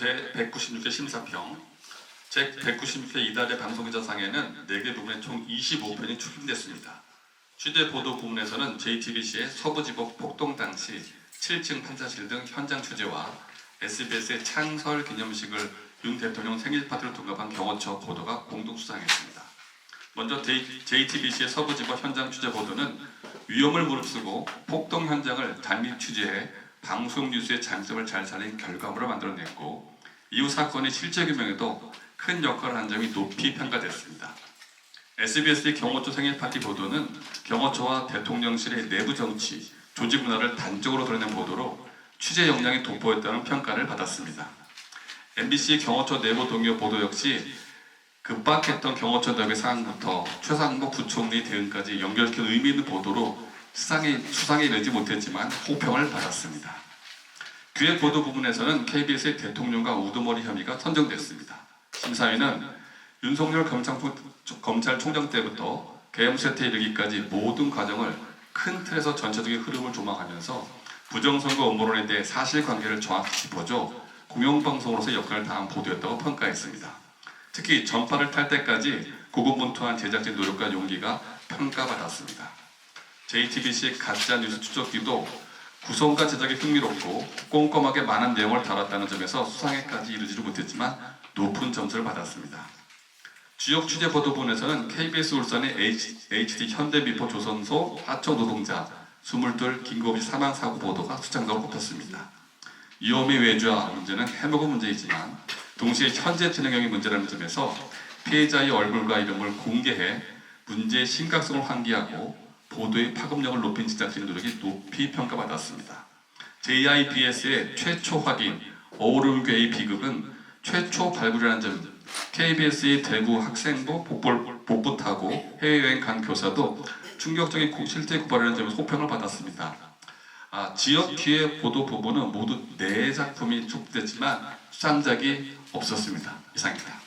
제 196회 심사평 제 196회 이달의 방송기자상에는 4개 부문에 총 25편이 출품됐습니다. 취재 보도 부문에서는 JTBC의 서부지법 폭동 당시 7층 판사실 등 현장 취재와 SBS의 창설 기념식을 윤 대통령 생일 파티로 동갑한 경호처 보도가 공동 수상했습니다. 먼저 JTBC의 서부지법 현장 취재 보도는 위험을 무릅쓰고 폭동 현장을 단밀 취재해 방송 뉴스의 장점을 잘 살린 결과물을 만들어냈고 이후 사건의 실제 규명에도 큰 역할을 한 점이 높이 평가됐습니다. SBS의 경호처 생일 파티 보도는 경호처와 대통령실의 내부 정치, 조직 문화를 단적으로 드러낸 보도로 취재 역량이 돋보였다는 평가를 받았습니다. MBC 경호처 내부 동료 보도 역시 급박했던 경호처 대의 상황부터 최상목 부총리 대응까지 연결시킨 의미 있는 보도로 수상에, 수상에 이르지 못했지만 호평을 받았습니다. 기획 보도 부분에서는 KBS의 대통령과 우두머리 혐의가 선정됐습니다. 심사위는 윤석열 검찰총, 검찰총장 때부터 계엄 세태에 이르기까지 모든 과정을 큰 틀에서 전체적인 흐름을 조망하면서 부정선거 음모론에 대해 사실관계를 정확히 짚어줘 공영방송으로서 역할을 다한 보도였다고 평가했습니다. 특히 전파를 탈 때까지 고군분투한 제작진 노력과 용기가 평가받았습니다. JTBC의 가짜 뉴스 추적기도 구성과 제작이 흥미롭고 꼼꼼하게 많은 내용을 다뤘다는 점에서 수상에까지 이르지를 못했지만 높은 점수를 받았습니다. 주역 취재 보도본에서는 KBS 울산의 HD 현대미포 조선소 하청 노동자 22 긴급이 사망 사고 보도가 수장적으로 꼽혔습니다. 위험의 외주화 문제는 해먹은 문제이지만 동시에 현재 진행형의 문제라는 점에서 피해자의 얼굴과 이름을 공개해 문제의 심각성을 환기하고 보도의 파급력을 높인 제작진의 노력이 높이 평가받았습니다. JIBS의 최초 확인 어우름괴의 비극은 최초 발굴이라는 점 KBS의 대구 학생부 복불, 복붙하고 해외여행 간 교사도 충격적인 고- 실제 고발이라는 점에서 호평을 받았습니다. 아, 지역 기획 보도 부분은 모두 네 작품이 촉됐지만 수상작이 없었습니다. 이상입니다.